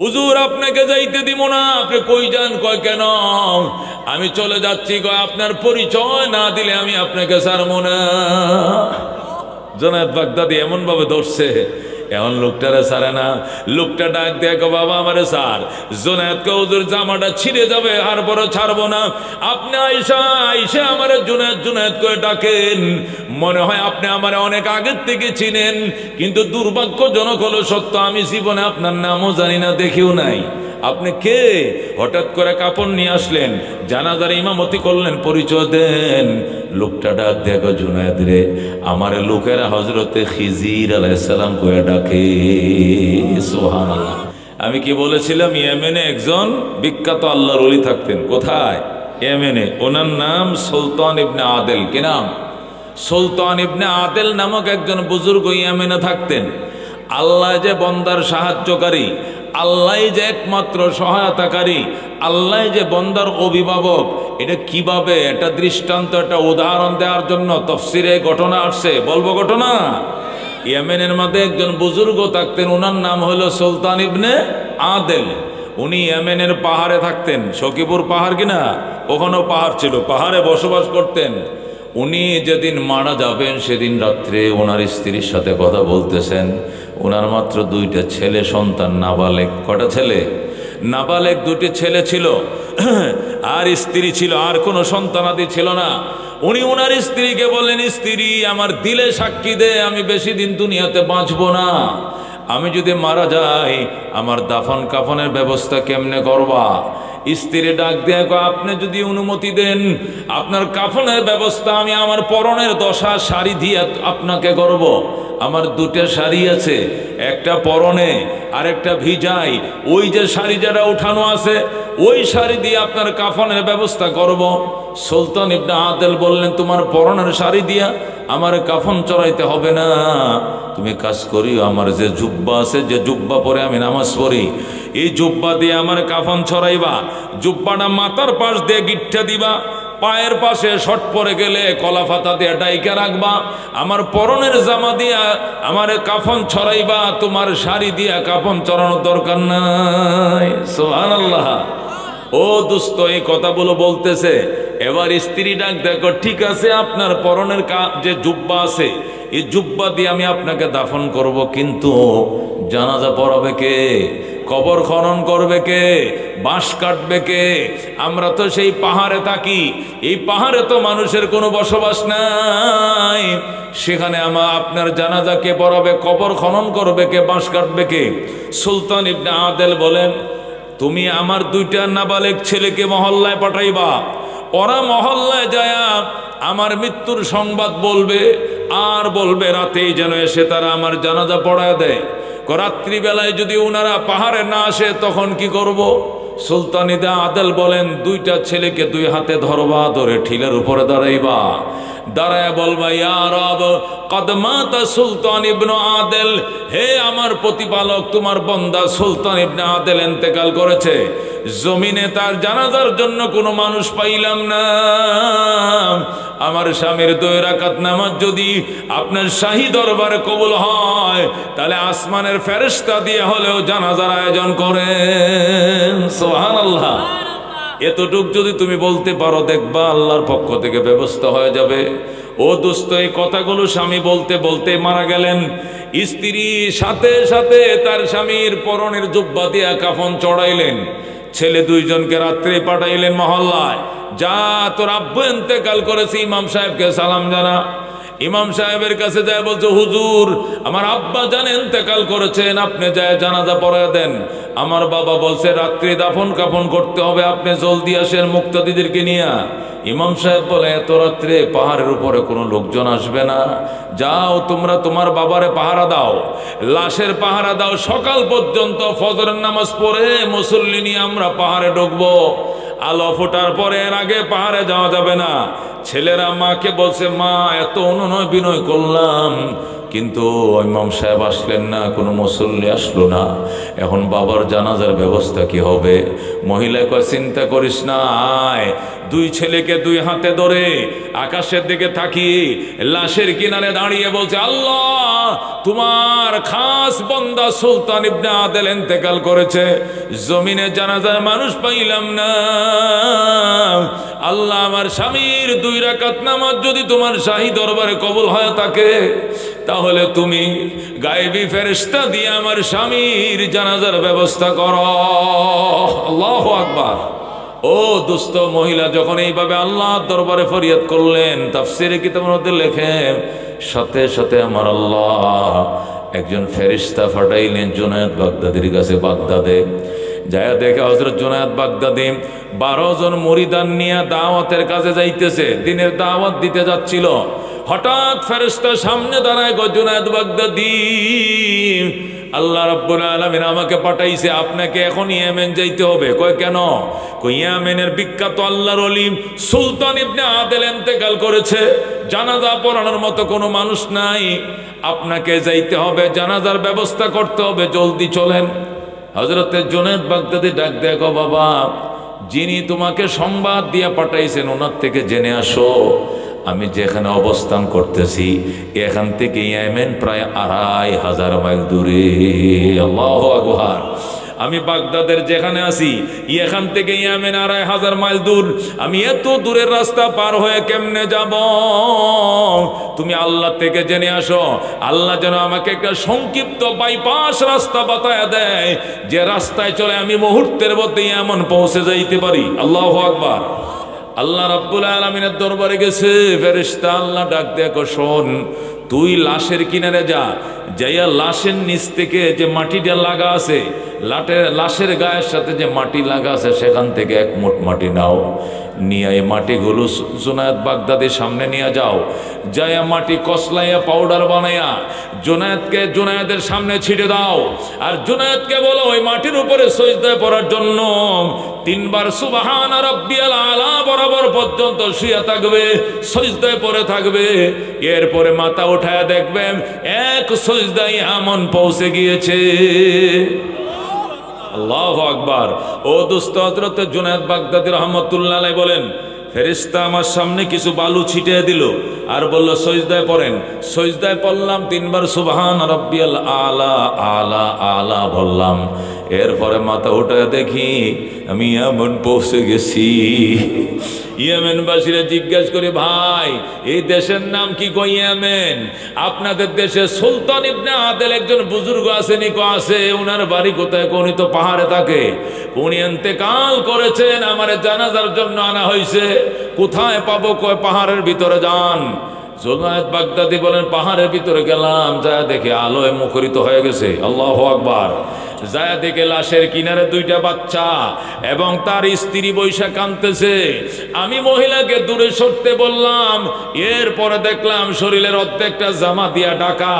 হুজুর, আপনাকে যাইতে দিব না। আপনি কই যান? কয়, কেন? আমি চলে যাচ্ছি, কয়, আপনার পরিচয় না দিলে আমি আপনাকে ছাড়বো না। জনায়ত বাগদাদি এমন ভাবে ধরছে এমন লোকটারে সারে না। লোকটা ডাক দেখো বাবা, আমারে সার। জোনায়তকে ওদের জামাটা ছিঁড়ে যাবে, আর বড় ছাড়বো না। আপনি আইসা আইসা আমার জুনায়ত জুনায়ত করে ডাকেন, মনে হয় আপনি আমার অনেক আগের থেকে চিনেন, কিন্তু দুর্ভাগ্যজনক হলো সত্য, আমি জীবনে আপনার নামও জানি না, দেখিও নাই। আপনি কে? হঠাৎ করে কাপড় নিয়ে আসলেন, জানাজার ইমামতি করলেন, পরিচয় দেন। লোকটা ডাক দেখো জুনায়দ রে, আমার লোকেরা হজরতে খিজির আলাইসালাম কয়ে ডাকে। সোহান আমি কি বলেছিলাম, ইয়েমেনে একজন বিখ্যাত আল্লাহর অলি থাকতেন, কোথায়? ইয়েমেনে। ওনার নাম সুলতান ইবনে আদেল। কি নাম? সুলতান ইবনে আদেল নামক একজন বুজুর্গ ইয়েমেনে থাকতেন। আল্লাহ যে বন্দার সাহায্যকারী, আল্লাহ যে একমাত্র সহায়তাকারী, আল্লাহ যে বন্দার অভিভাবক, এটা কীভাবে? একটা দৃষ্টান্ত, একটা উদাহরণ দেওয়ার জন্য তফসিরে ঘটনা আসছে। বলব ঘটনা? ইয়েমেনের মধ্যে একজন বুজুর্গ থাকতেন ওনার নাম হলো সুলতান ইবনে আদেল। উনি ইয়েমেনের পাহাড়ে থাকতেন। সকিপুর পাহাড় কিনা? ওখানেও পাহাড় ছিল, পাহাড়ে বসবাস করতেন। উনি যেদিন মারা যাবেন, সেদিন রাত্রে ওনার স্ত্রীর সাথে কথা বলতেছেন। ওনার মাত্র দুইটা ছেলে সন্তান, নাবালেক। কটা ছেলে? নাবালেক দুটি ছেলে ছিল। আর স্ত্রী ছিল, আর কোনো সন্তানাদি ছিল না। উনি ওনার স্ত্রীকে বললেন, স্ত্রী, আমার দিলে সাক্ষী দে, আমি বেশি দিন দুনিয়াতে বাঁচবো না। আমি যদি মারা যাই, আমার দাফন কাফনের ব্যবস্থা কেমনে করবা? স্ত্রী ডাক দিয়ে আপনি যদি অনুমতি দেন, আপনার কাফনের ব্যবস্থা আমি আমার পরনের দশা শাড়ি দিয়ে আপনাকে করব। আমার দুটো শাড়ি আছে, একটা পরনে আর একটা ভিজাই ওই যে শাড়ি যারা উঠানো আছে, ওই শাড়ি দিয়ে আপনার কাফনের ব্যবস্থা করব। সুলতান ইবনে আদেল বললেন, তোমার পরনের শাড়ি দিয়া আমার কাফন চড়াইতে হবে না। তুমি কাজ করি আমার যে জুব্বা আছে, যে জুব্বা পরে আমি নামাজ পড়ি, এই জুব্বা দিয়ে আমার কাফন ছড়াইবা, জুব্বাটা মাথার পাশ দিয়ে গিট্টা দিবা, পায়ের পাশে শট পরে গেলে কলা ফাতা দিয়ে ডাইকা রাখবা, আমার পরনের জামা দিয়া আমার কাফন ছড়াইবা, তোমার শাড়ি দিয়া কাফন চড়ানোর দরকার নাই। সোহান আল্লাহ ও দুস্থ এই কথাগুলো বলতেছে এবার স্ত্রী ডাক, দেখো, ঠিক আছে, আপনার পরনের যে জুব্বা আছে, এই জুব্বা দিয়ে আমি আপনাকে দাফন করব, কিন্তু জানাজা পড়াবে কে? কবর খনন করবে কে? বাঁশ কাটবে কে? আমরা তো সেই পাহাড়ে থাকি, এই পাহাড়ে তো মানুষের কোনো বসবাস নাই। সেখানে আমার আপনার জানাজা কে পড়াবে, কবর খনন করবে কে, বাঁশ কাটবে কে? সুলতান ইবনে আদেল বলেন, তুমি আমার দুইটা নাবালেক ছেলেকে মহল্লায় পাঠাইবা ওরা মহল্লায় যায়া, আমার মৃত্যুর সংবাদ বলবে, আর বলবে রাতেই যেন এসে তারা আমার জানাজা পড়ায় দেয় রাত্রিবেলায় যদি ওনারা পাহাড়ে না আসে, তখন কি করব। সুলতানিদা আদেল বলেন, দুইটা ছেলেকে দুই হাতে ধরবা, ধরে ঠিলের উপরে দাঁড়াইবা। দাঁড়ায় বলবা ইয়ারব কদমাতা সুলতান ইবনু আদেল। হে আমার প্রতিপালক, তোমার বন্দা সুলতান ইবনে আদেল এন্তেকাল করেছে। জমিনে তার জানাজার জন্য কোনো মানুষ পাইলাম না। আমার স্বামীর দুই রাকাত নামাজ যদি আপনার শাহী দরবারে কবুল হয়, তাহলে আসমানের ফেরেশতা দিয়ে হলেও জানাজার আয়োজন করেন সোহান আল্লাহ এতটুক যদি তুমি বলতে পারো, দেখবা আল্লাহর পক্ষ থেকে ব্যবস্থা হয়ে যাবে। ও দোস্ত, এই কথাগুলো স্বামী বলতে বলতে মারা গেলেন। স্ত্রী সাথে সাথে তার স্বামীর পরনের জুব্বা দিয়া কাফন চড়াইলেন। ছেলে দুইজনকে রাত্রে পাঠাইলেন মহল্লায়। যা তোর আব্বু এতেকাল করেছে, ইমাম সাহেবকে সালাম জানা। ইমাম সাহেবের কাছে যায় বলছে, হুজুর, আমার আব্বা জানেন তেকাল করেছেন, আপনি যায় জানাজা পড়ায় দেন। আমার বাবা বলছে, রাত্রি দাফন কাফন করতে হবে, আপনি জলদি আসেন, মুক্তাদিদেরকে নিয়ে ইমাম সাহেব বলে, এত রাত্রে পাহাড়ের উপরে কোনো লোকজন আসবে না। যাও, তোমরা তোমার বাবারে পাহারা দাও। লাশের পাহারা দাও। সকাল পর্যন্ত ফজরের নামাজ পড়ে মুসল্লি নিয়ে আমরা পাহাড়ে ঢুকবো। আলো ফোটার পরে এর আগে পাহাড়ে যাওয়া যাবে না। ছেলেরা মাকে বলছে, মা, এত অনুনয় বিনয় করলাম। কিন্তু ইমাম সাহেব আসলেন না, কোনো মুসল্লি আসলো না। এখন বাবার জানাজার ব্যবস্থা কি হবে? মহিলা কয়, চিন্তা করিস না, আয়। দুই ছেলেকে দুই হাতে ধরে আকাশের দিকে তাকিয়ে লাশের কিনারে দাঁড়িয়ে বলছে, আল্লাহ, তোমার খাস বন্দা সুলতান ইবনে আদেল ইন্তেকাল করেছে। জমিনে জানাজার মানুষ পাইলাম না। আল্লাহ আমার স্বামীর দুই রাকাত নামাজ যদি তোমার শাহী দরবারে কবল হয় থাকে তাহলে তুমি গায়েবী ফেরেশতা দিয়ে আমার স্বামীর জানাজার ব্যবস্থা করো। আল্লাহ আকবার। ও দুস্থ মহিলা, যখন এইভাবে আল্লাহ দরবারে ফরিয়াদ করলেন, তাফসিরে কিতাবের মধ্যে লেখেন সাথে সাথে আমার আল্লাহ একজন ফেরিস্তা ফাটাইলেন জুনায়দ বাগদাদির কাছে বাগদাদে। যায় দেখে হজরত জুনায়দ বাগদাদি বারো জন মরিদান নিয়ে দাওয়াতের কাছে যাইতেছে, দিনের দাওয়াত দিতে যাচ্ছিল। হঠাৎ ফেরেস্তা সামনে দাঁড়ায় গো জুনায়দ বাগদাদি, আল্লাহ রাব্বুল আলামিন আমাকে পাঠাইছে, আপনাকে এখন ইয়েমেন যাইতে হবে। কয়, কেন? ইয়েমেনের বিখ্যাত আল্লাহর অলিম সুলতান ইবনে আদেল ইন্তেকাল করেছে, জানাজা পড়ানোর মতো কোনো মানুষ নাই। আপনাকে যাইতে হবে, জানাজার ব্যবস্থা করতে হবে, জলদি চলেন। হজরতে জোনেদ বাগদাদি ডাক দেখো বাবা, যিনি তোমাকে সংবাদ দিয়ে পাঠাইছেন ওনার থেকে জেনে আসো। আমি যেখানে অবস্থান করতেছি, এখান থেকে ইয়েমেন প্রায় আড়াই হাজার মাইল দূরে। আল্লাহ আকবার। আমি বাগদাদের যেখানে আছি, এখান থেকে ইয়ামেন আড়াই হাজার মাইল দূর। আমি এত দূরের রাস্তা পার হয়ে কেমনে যাব? তুমি আল্লাহ থেকে জেনে আসো, আল্লাহ যেন আমাকে একটা সংক্ষিপ্ত বাইপাস রাস্তা বাতায় দেয়, যে রাস্তায় চলে আমি মুহূর্তের মধ্যে এমন পৌঁছে যাইতে পারি। আল্লাহ আকবার। আল্লাহ রাব্বুল আলমিনের দরবারে গেছে, ফেরেশতা আল্লাহ ডাক দেখো শোন তুই লাশের কিনারে যা, যাইয়া লাশের নিচ থেকে যে মাটিটা লাগা আছে লাটের লাশের গায়ের সাথে যে মাটি লাগা আছে, সেখান থেকে এক মোট মাটি নাও। নিয়ে মাটিগুলো জোনায়েত বাগদাদের সামনে নিয়ে যাও। যাইয়া মাটি কসলাইয়া পাউডার বানাইয়া জোনায়েতকে জোনায়েতের সামনে ছিটে দাও। আর জোনায়েতকে বলো, ওই মাটির উপরে সজদায় পড়ার জন্য তিনবার সুবাহান রব্বিয়াল আলা বরাবর পর্যন্ত শুয়ে থাকবে, সজদায় পড়ে থাকবে। এরপরে মাথা উঠায় দেখবেন, এক সজদায় এমন পৌঁছে গিয়েছে। আল্লাহ আকবার। ও দুস্ত হজরত জুনায়দ বাগদাদি রহমতুল্লাহ বলেন ফেরিস্তা আমার সামনে কিছু বালু ছিটিয়ে দিল আর বলল, সজদায় পড়েন। সজদায় পড়লাম তিনবার, সুবাহান রব্বিয়াল আলা আলা আলা বললাম। এরপরে মাথা উঠে দেখি, আমি এমন পৌঁছে গেছি। ইয়েমেনবাসীরা জিজ্ঞেস করি, ভাই, এই দেশের নাম কি কো ইয়েমেন? আপনাদের দেশে সুলতান ইবনে আদেল একজন বুজুর্গ আছেন কো আছে? ওনার বাড়ি কোথায়? উনি তো পাহাড়ে থাকে। উনি এন্তেকাল করেছেন, আমার জানাজার জন্য আনা হয়েছে কোথায় পাবো? কয় পাহাড়ের ভিতরে যান। জোনায়েত বাগদাদি বলেন, পাহাড়ের ভিতরে গেলাম যা দেখে আলোয় মুখরিত হয়ে গেছে। আল্লাহ আকবার। যায় দেখে লাশের কিনারে দুইটা বাচ্চা এবং তার স্ত্রী বৈশা কানতেছে আমি মহিলাকে দূরে সরতে বললাম, এরপরে দেখলাম শরীরের অর্ধেকটা জামা দিয়া ঢাকা,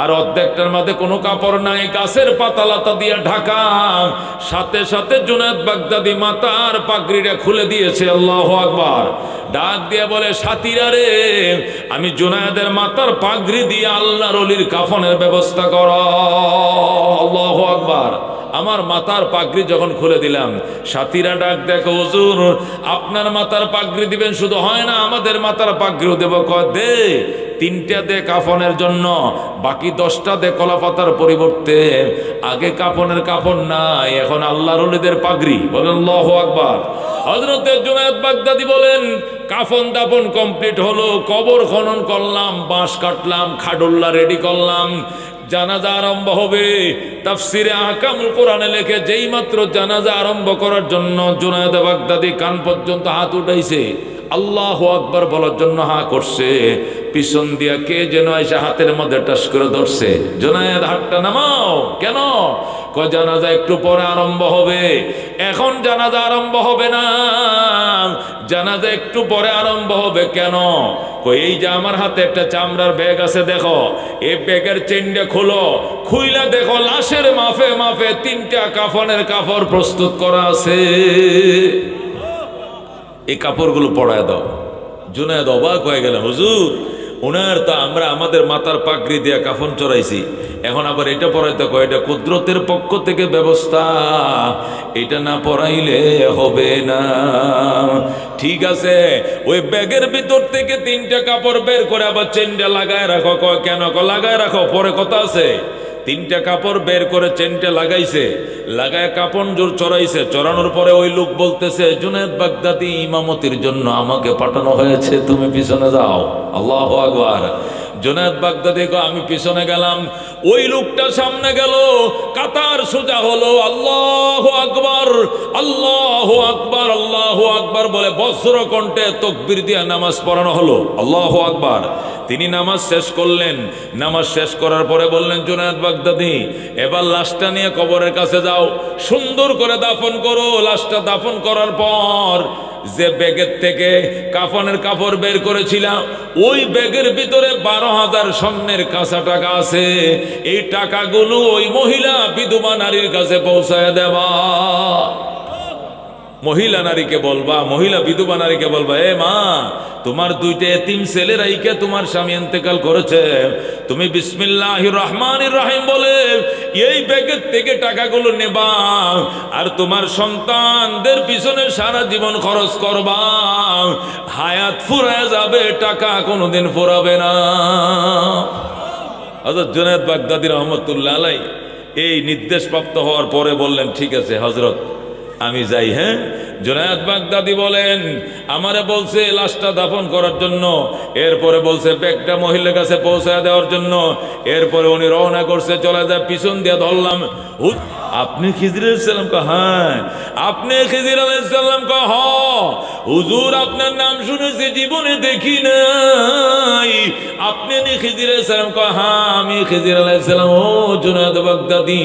আর অর্ধেকটার মধ্যে কোনো কাপড় নাই, গাছের পাতা লাতা দিয়া ঢাকা। সাথে সাথে জুনাদ বাগদাদি মাতার পাগড়িটা খুলে দিয়েছে, আল্লাহ আকবার। ডাক দিয়ে বলে, সাথীরা রে, আমি জুনায়দের মাতার পাগড়ি দিয়ে আল্লাহর অলির কাফনের ব্যবস্থা কর। আল্লাহ আকবার। আমার মাতার পাগড়ি যখন খুলে দিলাম, সাথীরা ডাক, দেখো হুজুর, আপনার মাতার পাগড়ি দিবেন শুধু হয় না, আমাদের মাতার পাগড়িও দেব। ক দে, তিনটা দে কাফনের জন্য, বাকি দশটা দে কলাপাতার পরিবর্তে। আগে কাফনের কাপড় নাই, এখন আল্লাহর অলিদের পাগড়ি। বলেন লহ আকবার। হজরতের বাগদাদি বলেন, কাফন দাফন কমপ্লিট হলো, কবর খনন করলাম, বাঁশ কাটলাম, খাডুল্লা রেডি করলাম, জানাজা আরম্ভ হবে তাফসিরে আহকামুল কোরআনে লেখে, যেই মাত্র জানাজা আরম্ভ করার জন্য জুনায়দ বাগদাদি কান পর্যন্ত হাত উঠাইছে, আল্লাহ আকবার বলার জন্য হা করছে। পিছন দিয়া কে যেন এসে হাতের মধ্যে টাস করে ধরছে। জোনায়েদ হাতটা নামাও, কেন? জানাজা একটু পরে আরম্ভ হবে। এখন জানাজা আরম্ভ হবে না। জানাজা একটু পরে আরম্ভ হবে কেন? এই যে আমার হাতে একটা চামড়ার ব্যাগ আছে, দেখো, এই ব্যাগের চেনটা খোলো, খুইলা দেখো, লাশের মাফে মাফে তিনটা কাফনের কাপড় প্রস্তুত করা আছে। এই কাপড়গুলো পড়ায় দাও, জুনায়দ অবাক হয়ে গেল হুজুর ওনার তা আমরা আমাদের মাতার পাকড়ি দিয়া কাফন চড়াইছি। এখন আবার এটা পড়াইতে কয়, এটা কুদরতের পক্ষ থেকে ব্যবস্থা। এটা না পড়াইলে হবে না। ঠিক আছে, ওই ব্যাগের ভিতর থেকে তিনটা কাপড় বের করে আবার চেনটা লাগায় রাখো। কেন লাগায় রাখো, পরে কথা আছে। তিনটা কাপড় বের করে চেনটা লাগাইছে, লাগায় কাপড় জোর চড়াইছে। চড়ানোর পরে ওই লোক বলতেছে জুনেদ বাগদাদি ইমামতির জন্য আমাকে পাঠানো হয়েছে, তুমি পিছনে যাও। আল্লাহ আকবার। জুনেদ বাগদাদি আমি পিছনে গেলাম। ওই লোকটা সামনে গেল। কাতার সোজা হলো, আল্লাহ আকবার আল্লাহ আকবার আল্লাহ আকবার বলে বজ্র কণ্ঠে তকবির দিয়ে নামাজ পড়ানো হলো। আল্লাহ আকবর। তিনি নামাজ শেষ করলেন। নামাজ শেষ করার পরে বললেন, জুনায়দ বাগদাদি, এবার লাশটা নিয়ে কবরের কাছে যাও। সুন্দর করে দাফন করো। লাশটা দাফন করার পর যে ব্যাগের থেকে কাফনের কাপড় বের করেছিলাম, ওই ব্যাগের ভিতরে বারো হাজার স্বর্ণের কাঁচা টাকা আছে। এই টাকাগুলো ওই মহিলা, বিধবা নারীর কাছে পৌঁছায় দেওয়া। মহিলা নারীকে বলবা, মহিলা, বিধবা নারীকে বলবা, এ মা তোমার দুইটা এতিম ছেলে রাইকে তোমার স্বামী ইন্তেকাল করেছে। তুমি বিসমিল্লাহ রহমান রাহিম বলে, এই ব্যাগের থেকে টাকাগুলো নেবা আর তোমার সন্তানদের পিছনে সারা জীবন খরচ করবা। হায়াত ফুরায় যাবে, টাকা কোনোদিন ফুরাবে না। হজরত জুনায়দ বাগদাদি রহমতুল্লাহ আলাই এই নির্দেশপ্রাপ্ত হওয়ার পরে বললেন, ঠিক আছে হজরত আমি যাই হ্যাঁ? জোনায়াত বাগদাদি বলেন, আমারে বলছে লাশটা দাফন করার জন্য। এরপরে বলছে, ব্যাগটা মহিলার কাছে পৌঁছায় দেওয়ার জন্য। এরপরে উনি রওনা করছে, চলে যায়, পিছন দিয়ে ধরলাম। আপনি খিজির সালাম কা হ্যাঁ। আপনি খিজির আলাইসাল্লাম কা হ। হুজুর, আপনার নাম শুনেছি, জীবনে দেখি নাই। আপনি নি খিজির সালাম কা হ্যাঁ আমি খিজির আলাইসাল্লাম ও জুনাদ বাগদাদি।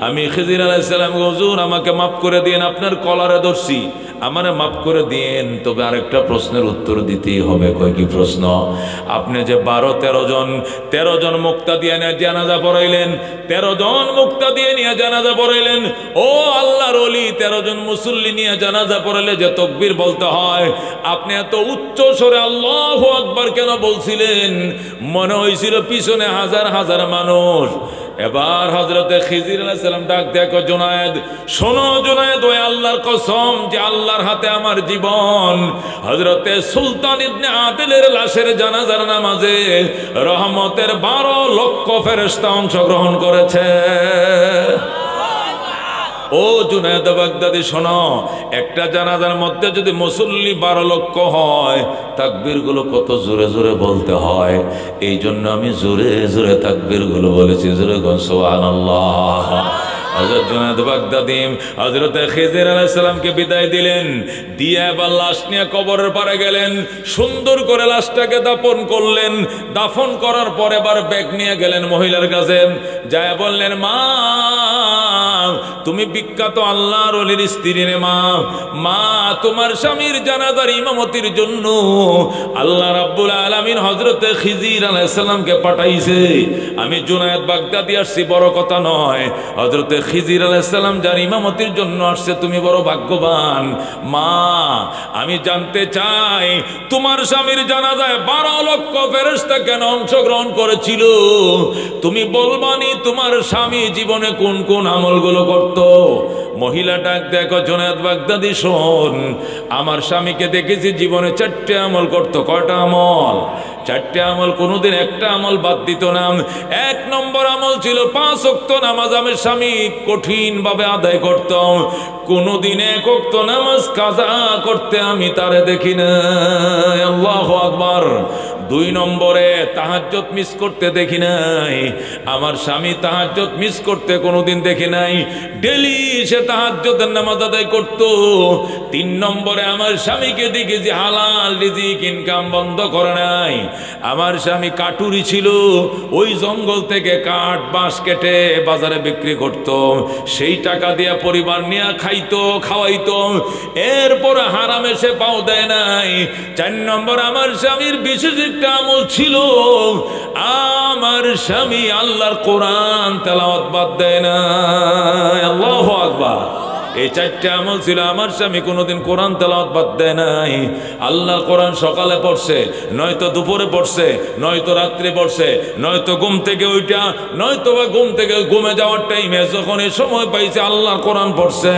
আমি খিজির আলাইসাল্লাম হুজুর, আমাকে মাফ করে দিন, আপনার কলারে ধরছি। আমারে মাফ করে দিন, তবে আরেকটা প্রশ্নের উত্তর দিতেই হবে। কয়, কি প্রশ্ন? আপনি যে বারো, তেরো জন তেরো জন মুক্তা দিয়ে নিয়ে জানাজা পড়াইলেন, তেরো জন মুক্তা দিয়ে নিয়ে জানাজা পড়াইলেন। ও আল্লাহর অলি তেরো জন মুসল্লি নিয়ে জানাজা পড়াইলে যে তকবির বলতে হয়, আপনি এত উচ্চ স্বরে আল্লাহ আকবার কেন বলছিলেন? মনে হয়েছিল পিছনে হাজার হাজার মানুষ। এবার হজরতে খিজির আলাইসালাম ডাক দেখো জোনায়েদ, শোনো জোনায়েদ, ওই আল্লাহর কসম যে আল্লাহর হাতে আমার জীবন। হজরতে সুলতান ইবনে আদিলের লাশের জানাজার নামাজে রহমতের বারো লক্ষ ফেরেস্তা অংশগ্রহণ করেছে। ও জুনায়দ বাগদাদি, শোনো, একটা জানাজার মধ্যে যদি মুসল্লি বারো লক্ষ হয় তাকবীরগুলো কত জোরে জোরে বলতে হয়। এই জন্য আমি জোরে জোরে তাকবীরগুলো বলেছি। জোরে হজরত জুনায়দ বাগদাদিম বিদায় দিলেন, দিয়ে এবার লাশ নিয়ে কবরের পারে গেলেন, সুন্দর করে লাশটাকে দাফন করলেন। দাফন করার পর এবার ব্যাগ নিয়ে গেলেন মহিলার কাছে। যায় বললেন, মা তুমি বিখ্যাত আল্লাহর অলির স্ত্রী রে মা মা, তোমার স্বামীর জানাজার ইমামতির জন্য আল্লাহ রাব্বুল আলামিন হযরতে খিজির আলাইহিস সালামকে পাঠাইছে। আমি জুনায়েদ বাগদাদি আসছি, বড় কথা নয়। হযরতে খিজির আলাইহিস সালাম যার ইমামতির জন্য আসছে, তুমি বড় ভাগ্যবান। মা, আমি জানতে চাই, তোমার স্বামীর জানাজায় বারো লক্ষ ফেরেশতা কেন অংশগ্রহণ করেছিল? তুমি বলবানি তোমার স্বামী জীবনে কোন কোন আমলগুলো করত মহিলা ডাক দেখো জোনাদ বাগদাদি, শোন, আমার স্বামীকে দেখেছি জীবনে চারটে আমল করতো কয়টা আমল? চারটে আমল কোনোদিন একটা আমল বাদ দিত না। এক নম্বর আমল ছিল পাঁচ অক্ত নামাজ, আমি স্বামী কঠিন ভাবে আদায় করতাম। কোনোদিন এক অক্ত নামাজ কাজা করতে আমি তারে দেখি না আল্লাহ আকবার। দুই নম্বরে তাহাজ্জত মিস করতে দেখি নাই। আমার স্বামী তাহাজ্জত মিস করতে কোনোদিন দেখি নাই। ডেলি সে তাহাজ্জতের নামাজ আদায় করত। তিন নম্বরে আমার স্বামীকে দেখি যে হালাল রিজিক, ইনকাম বন্ধ করে নাই। আমার স্বামী কাটুরি ছিল। ওই জঙ্গল থেকে কাঠ, বাঁশ কেটে বাজারে বিক্রি করত। সেই টাকা দিয়ে পরিবার নিয়ে খাইতো, খাওয়াইতো। এরপর হারামে সে পাও দেয় নাই। চার নম্বর আমার স্বামীর বিশেষ একটা আমল ছিল আমার স্বামী আল্লাহর কোরআন তেলাওয়াত বাদ দেয় না আল্লাহ আকবার। এই চারটে আমল ছিল আমার স্বামী কোনোদিন কোরআন তেলাওয়াত বাদ দেয় নাই। আল্লাহ কোরআন সকালে পড়ছে, নয়তো দুপুরে পড়ছে, নয়তো রাত্রে পড়ছে, নয়তো ঘুম থেকে ওইটা নয়তো বা ঘুম থেকে ঘুমে যাওয়ার টাইমে যখন এই সময় পাইছে আল্লাহ কোরআন পড়ছে।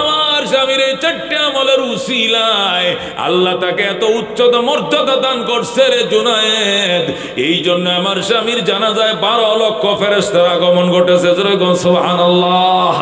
আমার স্বামীর এই চারটে আমলের উসিলায় আল্লাহ তাকে এত উচ্চতা, মর্যাদা দান করছে রে জুনায়েদ। এই জন্য আমার স্বামীর জানা যায় বারো লক্ষ ফেরেস্তার আগমন ঘটেছে। সুবহানাল্লাহ।